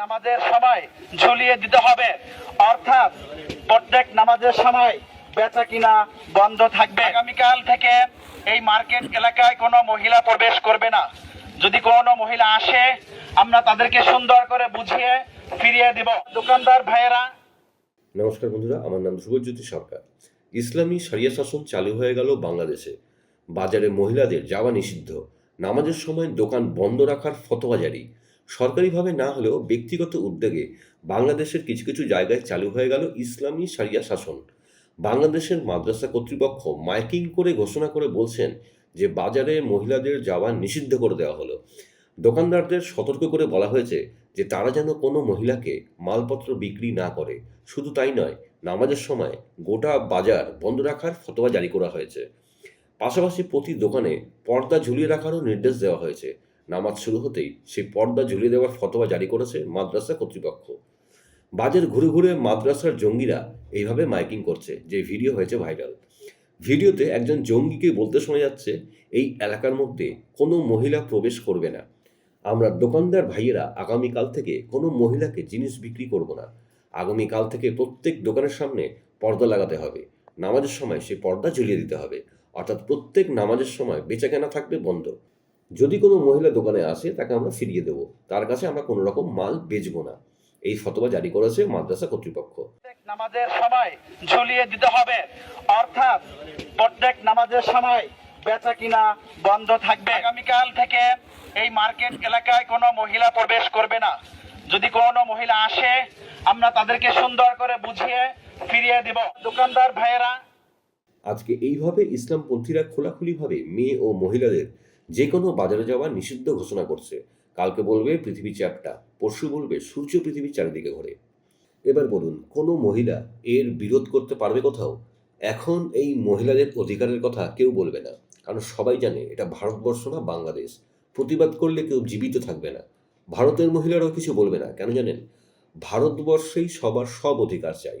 নামাজের সময় ঝুলিয়ে দিতে হবে। অর্থাৎ প্রত্যেক নামাজের সময় বেচা কিনা বন্ধ থাকবে। আগামীকাল থেকে এই মার্কেট এলাকায় কোনো মহিলা প্রবেশ করবে না। যদি কোনো মহিলা আসে, আমরা তাদেরকে সুন্দর করে বুঝিয়ে ফিরিয়ে দিব। দোকানদার ভাইয়েরা। নমস্কার বন্ধুরা, আমার নাম ধ্রুবজ্যোতি সরকার। ইসলামী সারিয়া শাসন চালু হয়ে গেল বাংলাদেশে। বাজারে মহিলাদের যাওয়া নিষিদ্ধ। নামাজের সময় দোকান বন্ধ রাখার ফতোয়া জারি। সরকারিভাবে না হলেও ব্যক্তিগত উদ্যোগে বাংলাদেশের কিছু কিছু জায়গায় চালু হয়ে গেল ইসলামী সারিয়া শাসন। বাংলাদেশের মাদ্রাসা কর্তৃপক্ষ মাইকিং করে ঘোষণা করে বলছেন যে বাজারে মহিলাদের যাওয়া নিষিদ্ধ করে দেওয়া হলো। দোকানদারদের সতর্ক করে বলা হয়েছে যে তারা যেন কোনো মহিলাকে মালপত্র বিক্রি না করে। শুধু তাই নয়, নামাজের সময় গোটা বাজার বন্ধ রাখার ফতোয়া জারি করা হয়েছে। পাশাপাশি প্রতি দোকানে পর্দা ঝুলিয়ে রাখারও নির্দেশ দেওয়া হয়েছে। নামাজ শুরু হতেই সেই পর্দা ঝুলিয়ে দেওয়ার ফতোয়া জারি করেছে মাদ্রাসা কর্তৃপক্ষ। বাজার ঘুরে ঘুরে মাদ্রাসার জঙ্গিরা এইভাবে মাইকিং করছে, যে ভিডিও হয়েছে ভাইরাল। ভিডিওতে একজন জঙ্গিকে বলতে শোনা যাচ্ছে, এই এলাকার মধ্যে কোনো মহিলা প্রবেশ করবে না। আমরা দোকানদার ভাইয়েরা আগামীকাল থেকে কোনো মহিলাকে জিনিস বিক্রি করব না। আগামীকাল থেকে প্রত্যেক দোকানের সামনে পর্দা লাগাতে হবে। নামাজের সময় সেই পর্দা ঝুলিয়ে দিতে হবে। অর্থাৎ প্রত্যেক নামাজের সময় বেচাকেনা থাকবে বন্ধ। যদি কোনো মহিলা দোকানে আসে তাকে আমরা ফিরিয়ে দেবো। তার কাছে আমরা কোনো রকম মাল বেচবো না। এই ফতোয়া জারি করেছে মাদ্রাসা কর্তৃপক্ষ। নামাজের সময় ঝুলিয়ে দিতে হবে। অর্থাৎ প্রত্যেক নামাজের সময় বেচা কিনা বন্ধ থাকবে। আগামীকাল থেকে এই মার্কেট এলাকায় কোনো মহিলা প্রবেশ করবে না। যদি কোনো মহিলা আসে আমরা তাদেরকে সুন্দর করে বুঝিয়ে ফিরিয়ে দিব। দোকানদার ভাইয়েরা আজকে এইভাবে ইসলামপন্থীরা খোলাখুলিভাবে মেয়ে ও মহিলাদের যে কোনো বাজারে যাওয়া নিষিদ্ধ ঘোষণা করছে। কালকে বলবে পৃথিবী চ্যাপটা, পরশু বলবে সূর্য পৃথিবীর চারিদিকে ঘোরে। এবার বলুন, কোনো মহিলা এর বিরোধ করতে পারবে কোথাও? এখন এই মহিলাদের অধিকারের কথা কেউ বলবে না, কারণ সবাই জানে এটা ভারতবর্ষ না, বাংলাদেশ। প্রতিবাদ করলে কেউ জীবিত থাকবে না। ভারতের মহিলারাও কিছু বলবে না, কেন জানেন? ভারতবর্ষেই সবার সব অধিকার চাই।